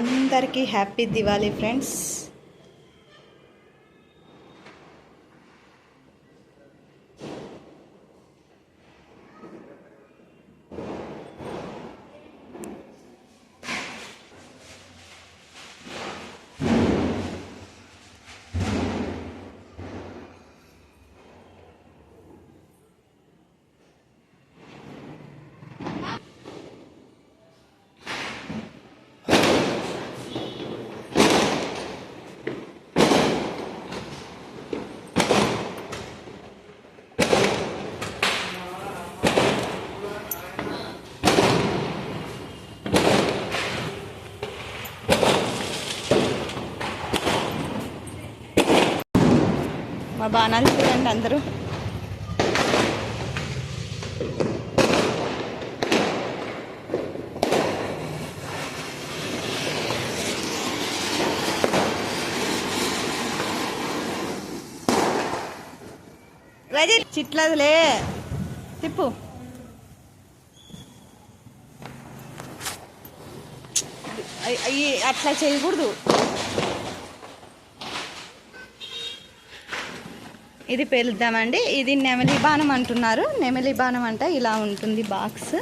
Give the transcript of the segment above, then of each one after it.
అందరికీ happy Diwali friends మా బాణాలు చూడండి అందరూ. రజీ చిట్లదులే. తిప్పు. అయ్యి అట్లా చేయకూడదు. ఇది పేలుద్దామండి. ఇది నెమలి బాణం అంటున్నారు. నెమలి బాణం అంటే ఇలా ఉంటుంది బాక్స్.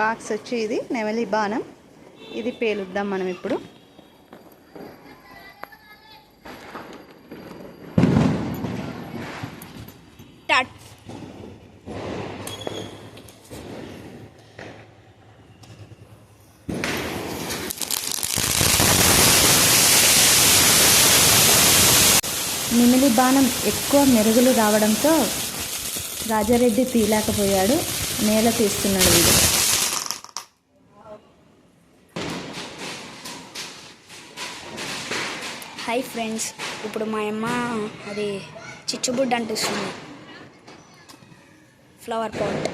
బాక్స్ వచ్చి ఇది నెమలి బాణం. ఇది పేలుద్దాం మనం ఇప్పుడు టట్ నిమిలి బాణం ఎక్కువ మెరుగులు రావడంతో రాజారెడ్డి తీయలేకపోయాడు. నేల తీస్తున్నాడు వీడు. హాయ్ ఫ్రెండ్స్ ఇప్పుడు మా అమ్మ అది చిచ్చుబుడ్డ అంటిస్తుంది. Flower pot.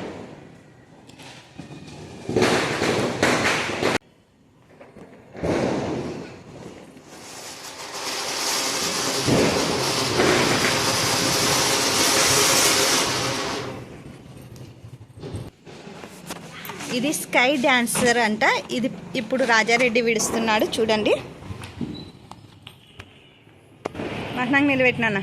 ఇది స్కై డాన్సర్ అంట. ఇది ఇప్పుడు రాజారెడ్డి విడుస్తున్నాడు. చూడండి. నాకు నిలబెట్టినా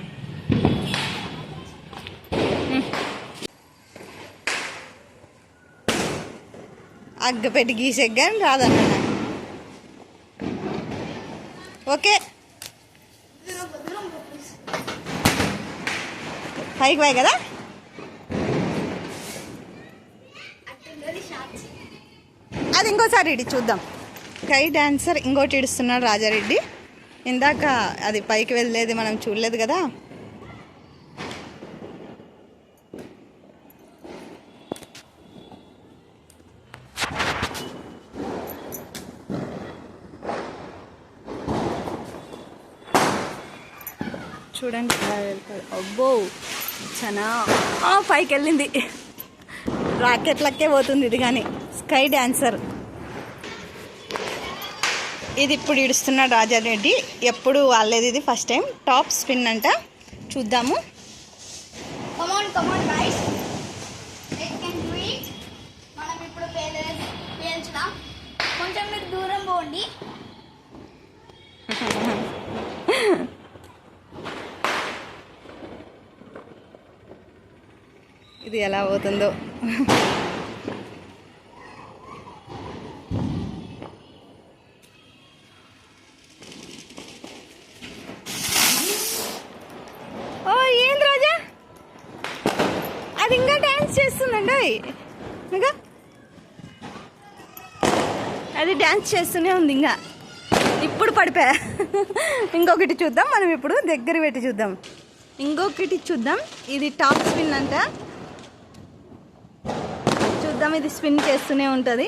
అగ్గపెట్టి గీసెగ్గాని రాదన్న ఓకే. పైకి పోయి కదా? అది ఇంకోసారి ఇడి చూద్దాం. కై డాన్సర్ ఇంకోటి ఇడుస్తున్నాడు రాజారెడ్డి. ఇందాక అది పైకి వెళ్ళేది మనం చూడలేదు కదా. చూడండి. వెళ్తాడు అబ్బో చాలా పైకి వెళ్ళింది రాకెట్లకే పోతుంది ఇది కానీ. Sky dancer. ఇది ఇప్పుడు ఇడుస్తున్నాడు రాజారెడ్డి ఎప్పుడు వాళ్ళేది ఇది ఫస్ట్ టైం టాప్ స్పిన్ అంట. చూద్దాము. Come on come on guys can do it మనం ఇప్పుడు పేల్చుదాం. కొంచెం మీరు దూరం పోండి. ఇది ఎలా పోతుందో ఓ ఏంది రాజా అది ఇంకా డ్యాన్స్ చేస్తుందండి ఇంకా అది డ్యాన్స్ చేస్తూనే ఉంది ఇంకా. ఇప్పుడు పడిపోయా ఇంకొకటి చూద్దాం మనం ఇప్పుడు దగ్గర పెట్టి చూద్దాం. ఇంకొకటి చూద్దాం ఇది టాప్ స్పిన్ అంట. చూద్దాం ఇది స్పిన్ చేస్తూనే ఉంటుంది.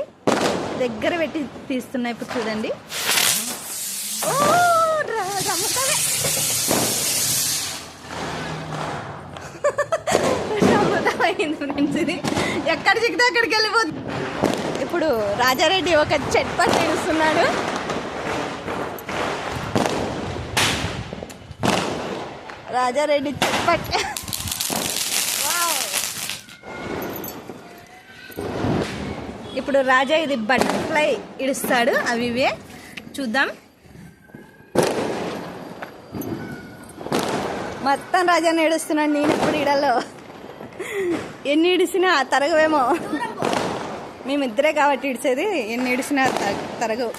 దగ్గర పెట్టి తీస్తున్నా ఇప్పుడు చూడండి. ఓ, ఫ్రెండ్స్ ఇది? ఎక్కడ చిక్కితే అక్కడికి వెళ్ళిపోతుంది? ఇప్పుడు రాజారెడ్డి ఒక చెట్ పట్టి ఇస్తున్నాడు రాజారెడ్డి చెట్ ఇప్పుడు రాజా ఇది బటర్ఫ్లై ఇడుస్తాడు అవి ఇవే. చూద్దాం. మొత్తం రాజాని ఏడుస్తున్నాడు నేను ఇప్పుడు ఇడలో. ఎన్ని ఇడిసినా తరగవేమో. మేమిద్దరే కాబట్టి ఇడిచేది ఎన్ని ఇడిచినా త- తరగవు.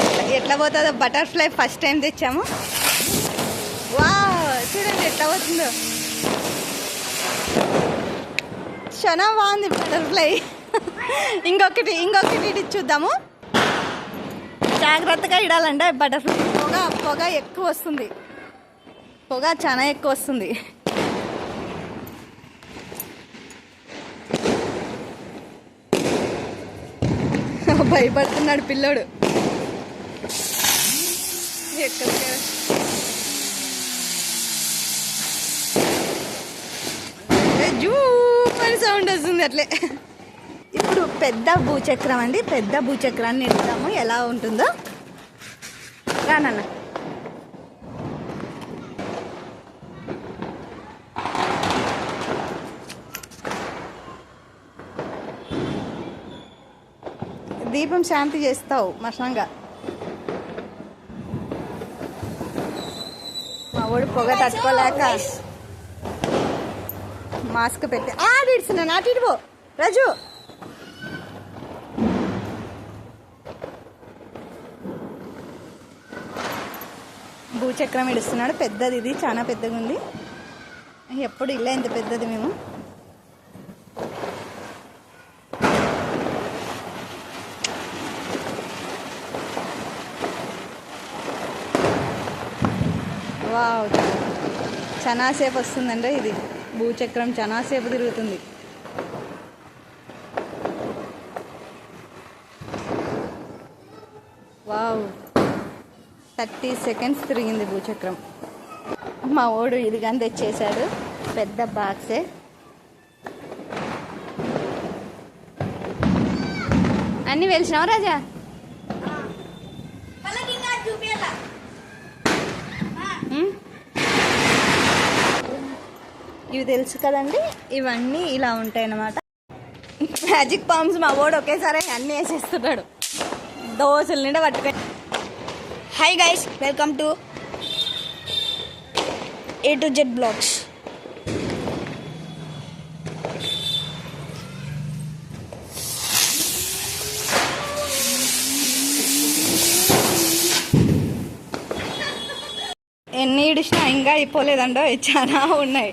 ఎట్లా- ఎట్లా పోతుందో బటర్ఫ్లై ఫస్ట్ టైం తెచ్చాము. వా చూడండి ఎట్లా పోతుందో. క్షణం బాగుంది బటర్ఫ్లై. ఇంకొకటి ఇంకొకటి ఇటు చూద్దాము. జాగ్రత్తగా ఇడాలంటే బటర్ఫ్లై పొగ పొగ ఎక్కువ వస్తుంది. పొగ చాలా ఎక్కువ వస్తుంది భయపడుతున్నాడు పిల్లోడు. ఎక్కడికి జూ అని సౌండ్ వస్తుంది అట్లే. ఇప్పుడు పెద్ద భూచక్రం అండి. పెద్ద భూచక్రాన్ని ఎడతాము ఎలా ఉంటుందో. రానన్నా. దీపం శాంతి చేస్తావు మషంగా మా వాడు పొగ తట్టుకోలేక మాస్క్ పెట్టి ఆడిడుస్తున్నాను అటు పో. రాజు! భూచక్రం ఇడుస్తున్నాడు పెద్దది ఇది చాలా పెద్దగా ఉంది ఎప్పుడు ఇల్లే ఇంత పెద్దది మేము వావ్ చాలా వస్తుందండి ఇది. భూచక్రం చాలా తిరుగుతుంది. వావ్. థర్టీ సెకండ్స్ తిరిగింది భూచక్రం. మా ఓడు ఇది కానీ పెద్ద బాక్సే. అన్నీ వెలిసినావు రాజా? ఇవి తెలుసు కదండి? ఇవన్నీ ఇలా ఉంటాయి అన్నమాట మ్యాజిక్ పామ్స్ మా వాడు ఒకేసారి అన్నీ వేసేస్తున్నాడు. దోశల నిండా పట్టుకొని. Hi guys welcome to A to Z blogs ఎన్ని ఇడిచినా ఇంకా అయిపోలేదండో చాలా ఉన్నాయి.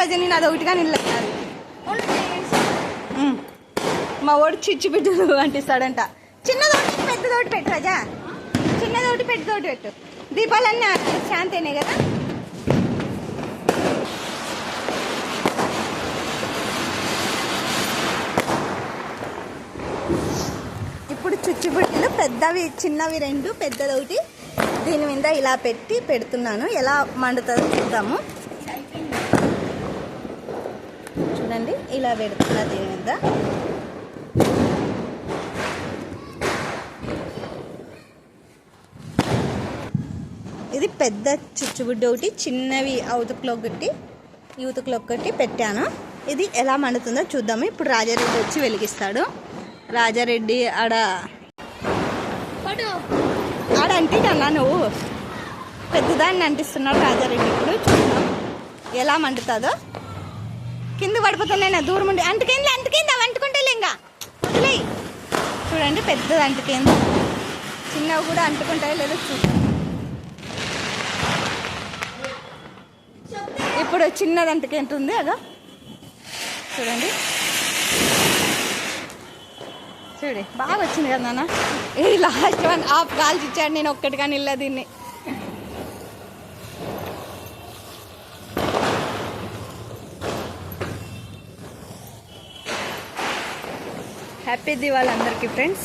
ఇదా రజని నాది ఒకటిగా నిలబడాలి మా ఓడి చిచ్చి బిడ్డలు అంటిస్తాడంట. చిన్నదోటి పెద్దదోటి పెట్టు రాజా. చిన్నదోటి పెద్దదోటి పెట్టు. దీపాలన్నీ ఆ- శాంతేనే కదా? ఇప్పుడు చుచ్చుబుడ్డలు పెద్దవి చిన్నవి రెండు పెద్దదొకటి దీని మీద ఇలా పెట్టి పెడుతున్నాను. ఎలా మండుతుందో చూద్దాము. చూడండి ఇలా పెడుతున్నా దీని మీద ఇది పెద్ద చుచ్చుబుడ్డి ఒకటి చిన్నవి అవతకులో ఒకటి యూతకులో ఒకటి పెట్టాను. ఇది ఎలా మండుతుందో చూద్దాము. ఇప్పుడు రాజారెడ్డి వచ్చి వెలిగిస్తాడు. రాజారెడ్డి ఆడ ఆడ అంటిటన్నా నువ్వు. పెద్దదాన్ని అంటిస్తున్నాడు రాజారెడ్డి ఇప్పుడు. చూద్దాం. ఎలా మండుతుందో. కింద పడిపోతున్నాయి దూరం ఉండి. అంటుకేంది అంటుకేంది? అవి అంటుకుంటే ఇంకా. చూడండి పెద్దది అంటుకేంది. చిన్నవి కూడా అంటుకుంటాయి లేదో చూద్దాం. ఇప్పుడు చిన్నది అంటుకేంటుంది అదో? చూడండి. చూడు బాగా వచ్చింది కదా నాన్న. ఈ లాస్ట్ వన్ ఆఫ్ కాల్చి ఇచ్చాడు నేను ఒక్కటి కానీ ఇల్ల దీన్ని. హ్యాపీ దివాళీ అందరికీ friends.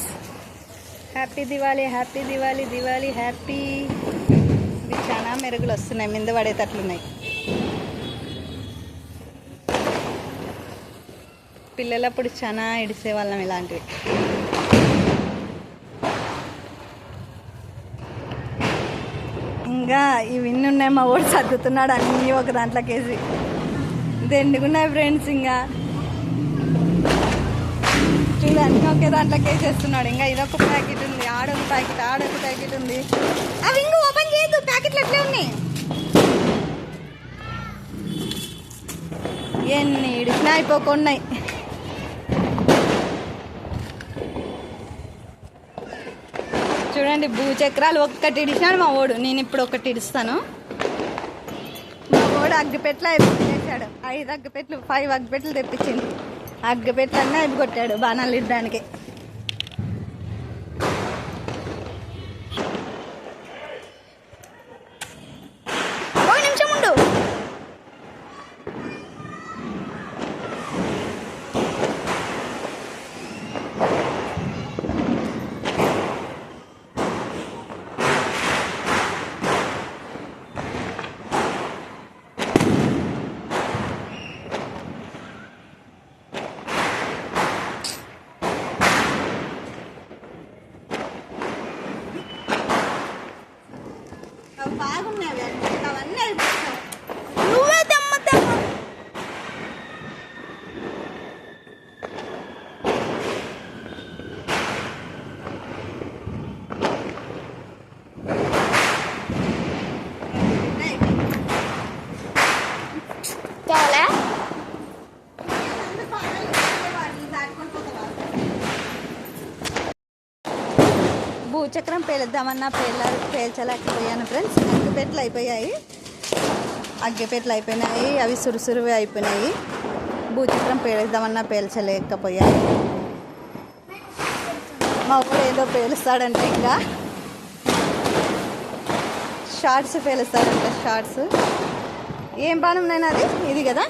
Happy Diwali happy Diwali Diwali happy. ఇవి చాలా మెరుగులు వస్తున్నాయి మింద పడేటట్లున్నాయి. పిల్లలప్పుడు చాలా ఇడిసేవాళ్ళం ఇలాంటివి. ఇంకా ఇవి ఇన్ని ఉన్నాయి మా వాడు సర్దుతున్నాడు అన్నీ ఒక దాంట్లోకేసి. దెండుకున్నాయి ఫ్రెండ్స్ ఇంకా? చూడండి ఒకే దాంట్లోకి వేసేస్తున్నాడు ఇంకా ఇదొక ప్యాకెట్ ఉంది ఆడొక ప్యాకెట్ ఆడొక ప్యాకెట్ ఉంది. అవి ఇంకా ఓపెన్ చేయొద్దు ప్యాకెట్లు ఎట్లే ఉన్నాయి? ఎన్ని ఇడిచినా అయిపోకున్నాయి. చూడండి భూచక్రాలు ఒక్కటి ఇడిచినాడు మా ఓడు. నేను ఇప్పుడు ఒకటి ఇడుస్తాను. మా ఓడు అగ్గిపెట్లు అయిపోయాడు ఐదు అగ్గిపెట్లు ఫైవ్ అగ్గిపెట్లు తెప్పించింది. అగ్గిపెట్లు అన్నీ అయిపోయి కొట్టాడు బాణాలు ఇడ్డానికి ఒక నిమిషం ఉండు అవి బాగున్నాయి అవి. అవన్నీ అయిపోయాయి నువ్వే తెమ్మ తెమ్మ కావాలా భూచక్రం పేలుద్దామన్నా పేల పేల్చలేకపోయాను ఫ్రెండ్స్ అగ్గిపెట్లు అయిపోయాయి. అగ్గిపెట్లు అయిపోయినాయి. అవి సురుసురువి అయిపోయినాయి. భూచక్రం పేలుద్దామన్నా పేల్చలేకపోయాయి మా ఊరు ఏదో పేలుస్తాడంటే ఇంకా. షార్ట్స్ పేలుస్తాడంట షార్ట్స్ ఏం బాణం నేను అది? ఇది కదా?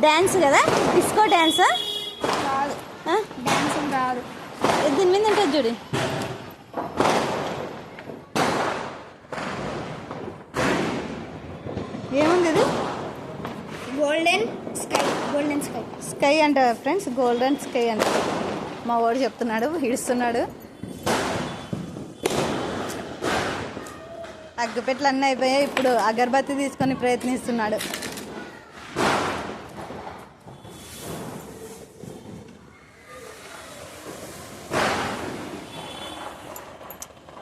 డ్యాన్స్ కదా? డిస్కో డ్యాన్సా దీని మీద ఉంటుంది చూడు. ఏముంది ఇది golden sky golden sky sky అంట ఫ్రెండ్స్ గోల్డెన్ స్కై అంట. మా వాడు చెప్తున్నాడు ఇడుస్తున్నాడు అగ్గిపెట్లు అన్నీ అయిపోయాయి ఇప్పుడు అగరబత్తి తీసుకొని ప్రయత్నిస్తున్నాడు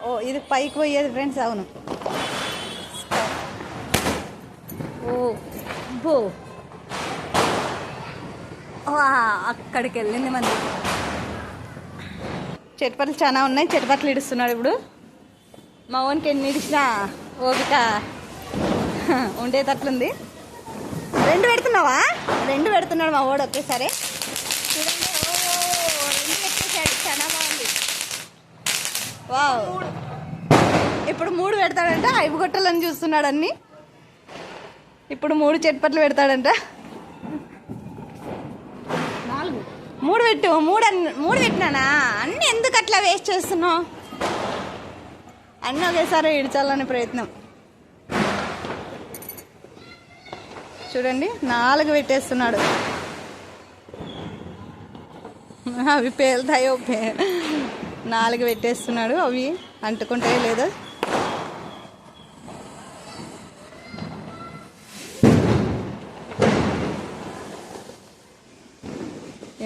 ఓ ఇది పైకి పోయేది ఫ్రెండ్స్ అవును. ఓ బో. అక్కడికి వెళ్ళింది మంది. చెట్పట్లు చాలా ఉన్నాయి చెట్పట్లు ఇడుస్తున్నాడు ఇప్పుడు. మా ఓన్కి ఎన్ని ఇడిచినా ఓపిక ఉండేటట్లుంది. రెండు పెడుతున్నావా? రెండు పెడుతున్నాడు మా ఓడు ఒకేసారి. చూడండి. ఓ, రెండు పెట్టేశాడు. చాలా బాగుంది. వావ్. ఇప్పుడు మూడు పెడతాడంట ఐదు గొట్టలని చూస్తున్నాడు అన్ని. ఇప్పుడు మూడు చెట్పట్లు పెడతాడంట. నాలుగు. మూడు పెట్టు మూడు మూడు పెట్టినానా? అన్ని ఎందుకు అట్లా వేస్ట్ చేస్తున్నావు? అన్నీ ఒకేసారి ఇడ్చాలని ప్రయత్నం. చూడండి నాలుగు పెట్టేస్తున్నాడు. అవి పేలుతాయో పే నాలుగు పెట్టేస్తున్నాడు అవి అంటుకుంటాయో లేదో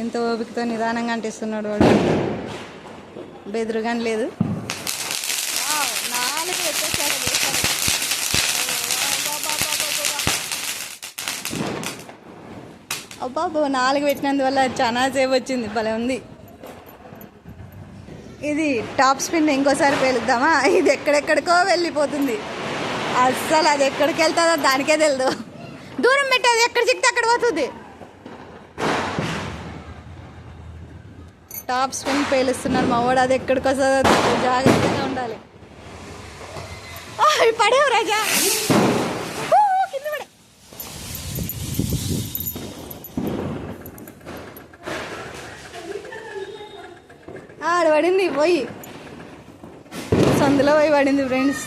ఎంత ఓపికతో నిదానంగా అంటిస్తున్నాడు వాడు. బెదురుగాని లేదు. నాలుగు పెట్టేశాడు ఒకేసారి. అబ్బా అబ్బా నాలుగు పెట్టినందువల్ల చాలా సేపు వచ్చింది. భలే ఉంది. ఇది టాప్ స్పిన్ ఇంకోసారి పేలుద్దామా? ఇది ఎక్కడెక్కడికో వెళ్ళిపోతుంది. అస్సలు అది ఎక్కడికి వెళ్తుందో దానికే తెలియదు దూరం పెట్టేది ఎక్కడ చిక్కితే అక్కడ పోతుంది. టాప్ స్పిన్ పేలుస్తున్నాడు మా వాడు అది ఎక్కడికి వస్తుందో జాగ్రత్తగా ఉండాలి. పడేవు రాజా. కింద పడే. ఆడ పడింది పోయి. సందులో పోయి పడింది ఫ్రెండ్స్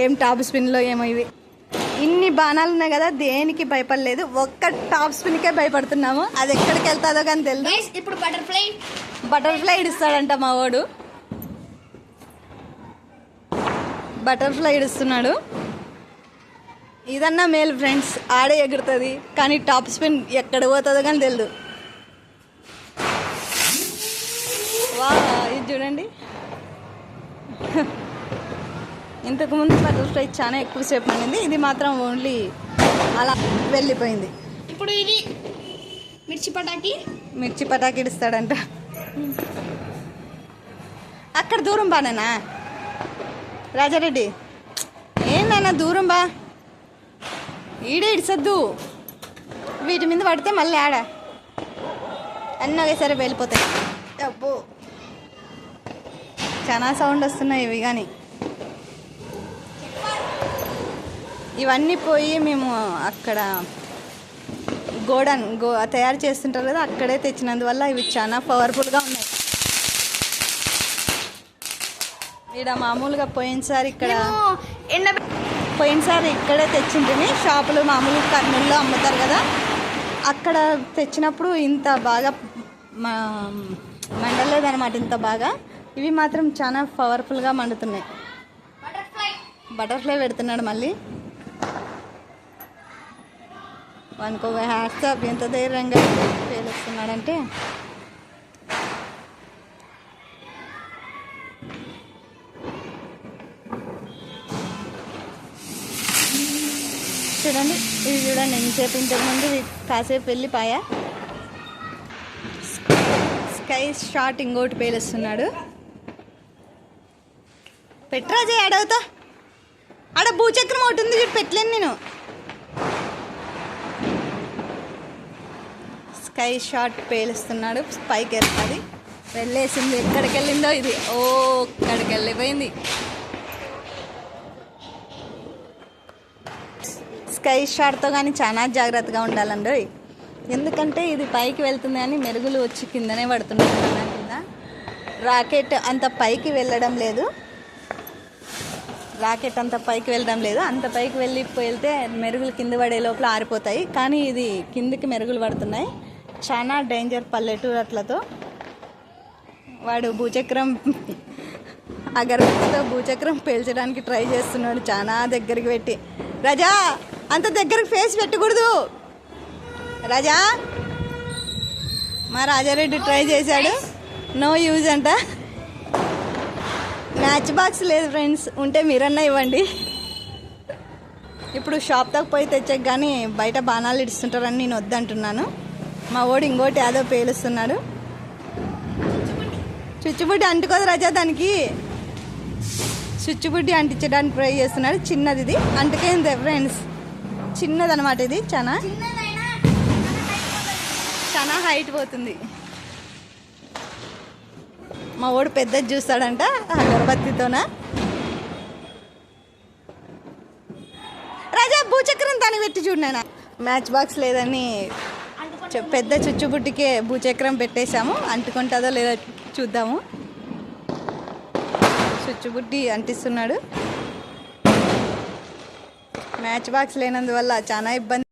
ఏం టాప్ స్పిన్లో ఏమో ఇవి. ఇన్ని బాణాలు ఉన్నాయి కదా దేనికి భయపడలేదు. ఒక్క టాప్ స్పిన్కే భయపడుతున్నాము. అది ఎక్కడికి వెళ్తాదో కానీ తెలియదు ఇప్పుడు బటర్ఫ్లై. బటర్ఫ్లై ఇడుస్తాడంట మా వాడు. బటర్ఫ్లై ఇడుస్తున్నాడు. ఇదన్నా మేల్ ఫ్రెండ్స్ ఆడే ఎగురుతుంది. కానీ టాప్ స్పిన్ ఎక్కడ పోతుందో కానీ తెలియదు వా ఇది చూడండి. ఇంతకు ముందు బటర్ఫ్లై చాలా ఎక్కువసేపు పడింది ఇది మాత్రం ఓన్లీ అలా వెళ్ళిపోయింది. ఇప్పుడు ఇది మిర్చి పటాకి? మిర్చి పటాకి ఇస్తాడంట అక్కడ దూరం బానేనా రాజారెడ్డి. ఏందన్నా దూరం బా. ఈడే ఇడిసద్దు. వీటి మీద పడితే మళ్ళీ ఆడ. అన్నీ ఒకేసారి వెళ్ళిపోతాయి. అబ్బో. చాలా సౌండ్ వస్తున్నాయి ఇవి కానీ. ఇవన్నీ పోయి మేము అక్కడ గోడన్ గో తయారు చేస్తుంటారు కదా అక్కడే తెచ్చినందువల్ల ఇవి చాలా పవర్ఫుల్గా ఉన్నాయి. ఇక్కడ మామూలుగా పోయినసారి ఇక్కడ ఎండ పోయినసారి ఇక్కడే తెచ్చింటిని షాపులు మామూలు కర్నూలులో అమ్ముతారు కదా అక్కడ తెచ్చినప్పుడు ఇంత బాగా మా మండలేదన్నమాట ఇంత బాగా. ఇవి మాత్రం చాలా పవర్ఫుల్గా మండుతున్నాయి. బటర్ఫ్లై పెడుతున్నాడు మళ్ళీ. వానికి ఒక హ్యాట్సాప్ ఎంత ధైర్యంగా పేలుస్తున్నాడంటే. చూడండి ఇది చూడండి ఎంతసేపు ఇంతకుముందు కాసేపు వెళ్ళిపోయా? స్కై షాట్ ఇంకోటి పేలుస్తున్నాడు. పెట్రాజే అడవుతా ఆడ భూచక్రం ఒకటి ఉంది చూడు పెట్టలేను నేను. స్కై షాట్ పేలుస్తున్నాడు పైకి వెళ్తుంది వెళ్ళేసింది. ఎక్కడికి వెళ్ళిందో ఇది. ఓ అక్కడికి వెళ్ళిపోయింది స్కై షాట్తో కానీ చాలా జాగ్రత్తగా ఉండాలండి ఎందుకంటే ఇది పైకి వెళ్తుంది కానీ మెరుగులు వచ్చి కిందనే పడుతున్నాయి. కింద రాకెట్ అంత పైకి వెళ్ళడం లేదు. రాకెట్ అంత పైకి వెళ్ళడం లేదు. అంత పైకి వెళ్ళి వెళ్తే మెరుగులు కింద పడే లోపల ఆరిపోతాయి. కానీ ఇది కిందికి మెరుగులు పడుతున్నాయి. చాలా డేంజర్ పల్లెటూరు అట్లతో వాడు భూచక్రం అగరబత్తితో భూచక్రం పేల్చడానికి ట్రై చేస్తున్నాడు చాలా దగ్గరికి పెట్టి. రజా అంత దగ్గరకు ఫేస్ పెట్టకూడదు. రాజా మా రాజారెడ్డి ట్రై చేశాడు. నో యూజ్ అంట. మ్యాచ్ బాక్స్ లేదు ఫ్రెండ్స్ ఉంటే మీరన్నా ఇవ్వండి. ఇప్పుడు షాప్ దాకా పోయి తెచ్చాక కానీ బయట బాణాలు ఇడుస్తుంటారని నేను వద్దంటున్నాను. మా ఓడి ఇంకోటి యాదో పేలుస్తున్నాడు. చుచ్చుబుడ్డి అంటుకోదు రాజా దానికి. చుచ్చుబుడ్డి అంటించడానికి ట్రై చేస్తున్నాడు. చిన్నది ఇది. అంటుకైంది ఫ్రెండ్స్ చిన్నది అనమాట ఇది చాలా చాలా హైట్ పోతుంది. మా ఓడు పెద్దది చూస్తాడంట అగరబత్తితోన రాజా భూచక్రం తనకి పెట్టి చూడు నాయన. మ్యాచ్ బాక్స్ లేదని పెద్ద చుచ్చుబుట్టికే భూచక్రం పెట్టేశాము. అంటుకుంటుందో లేదో చూద్దాము. చుచ్చుబుట్టి అంటిస్తున్నాడు. మ్యాచ్ బాక్స్ లేనందువల్ల చాలా ఇబ్బంది.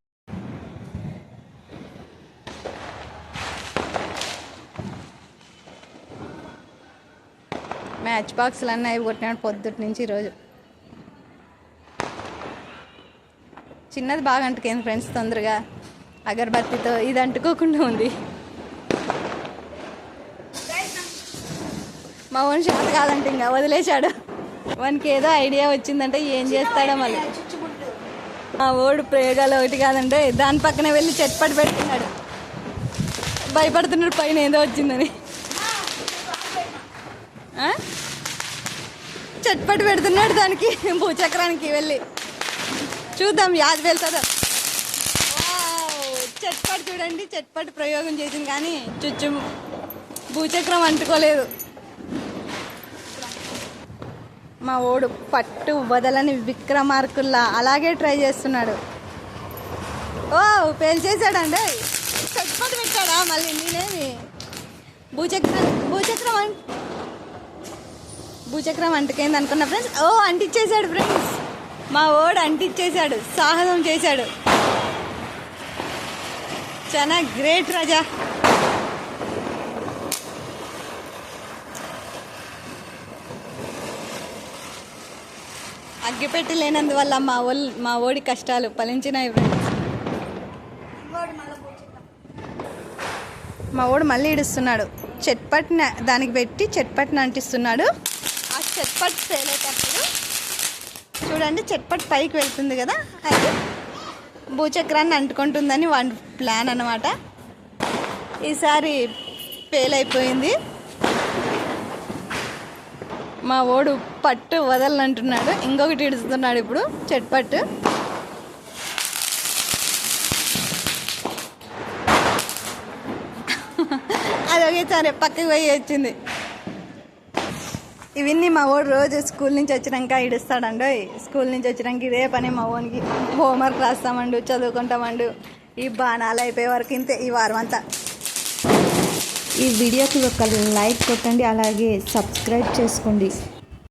మ్యాచ్ బాక్స్లు అన్నీ అవి కొట్టినాడు పొద్దుటి నుంచి ఈరోజు చిన్నది బాగా అంటుకేంది ఫ్రెండ్స్ తొందరగా. అగరబత్తితో ఇది అంటుకోకుండా ఉంది. మా ఓన్ షాట్ కాదంటే ఇంకా వదిలేశాడు. వానికి ఏదో ఐడియా వచ్చిందంటే ఏం చేస్తాడో మళ్ళీ. మా ఓడు ప్రయోగాలు ఒకటి కాదంటే దాని పక్కనే వెళ్ళి చెట్పడి పెడుతున్నాడు భయపడుతున్నాడు పైన ఏదో వచ్చిందని. ఆ? చట్పటి పెడుతున్నాడు దానికి భూచక్రానికి వెళ్ళి. చూద్దాం యాది వెళ్తుందో! చట్పటి చూడండి చట్పటి ప్రయోగం చేసింది కానీ చుచ్చు భూచక్రం అంటుకోలేదు. మా ఓడు పట్టు వదలని విక్రమార్కుల్లా అలాగే ట్రై చేస్తున్నాడు. ఓ పేల్చేసాడండి చట్పటి పెట్టాడా మళ్ళీ నేనేమి? భూచక్రం భూచక్రం అం భూచక్రం అంటుకైంది అనుకున్న ఫ్రెండ్స్ ఓ అంటించేశాడు ఫ్రెండ్స్ మా ఓడు అంటించేశాడు సాహసం చేశాడు. చాలా గ్రేట్ రాజా. అగ్గిపెట్టి లేనందువల్ల మా ఓల్ మా ఓడి కష్టాలు ఫలించినాయి ఫ్రెండ్స్. మా ఓడు మళ్ళీ ఇడుస్తున్నాడు. చెట్పట్న దానికి పెట్టి చెట్పట్న అంటిస్తున్నాడు. ఆ చెట్పట్ తేలేటప్పుడు చూడండి చెట్పట్ పైకి వెళ్తుంది కదా అది. భూచక్రాన్ని అంటుకుంటుందని వన్ ప్లాన్ అన్నమాట. ఈసారి ఫెయిల్ అయిపోయింది. మా ఓడు పట్టు వదలనంటున్నాడు. ఇంకొకటి ఇడుస్తున్నాడు ఇప్పుడు చెట్పట్టు అది ఒకేసారి పక్కకి పోయి వచ్చింది ఇవన్నీ మా ఓడు రోజు స్కూల్ నుంచి వచ్చినాక ఇడుస్తాడండు. స్కూల్ నుంచి వచ్చినాక ఇదే పని మా ఓనికి హోంవర్క్ రాస్తామండు చదువుకుంటామండు. ఈ బాణాలు అయిపోయే వరకు ఇంతే ఈ వారం అంతా. ఈ వీడియోకి ఒక లైక్ కొట్టండి అలాగే సబ్స్క్రైబ్ చేసుకోండి.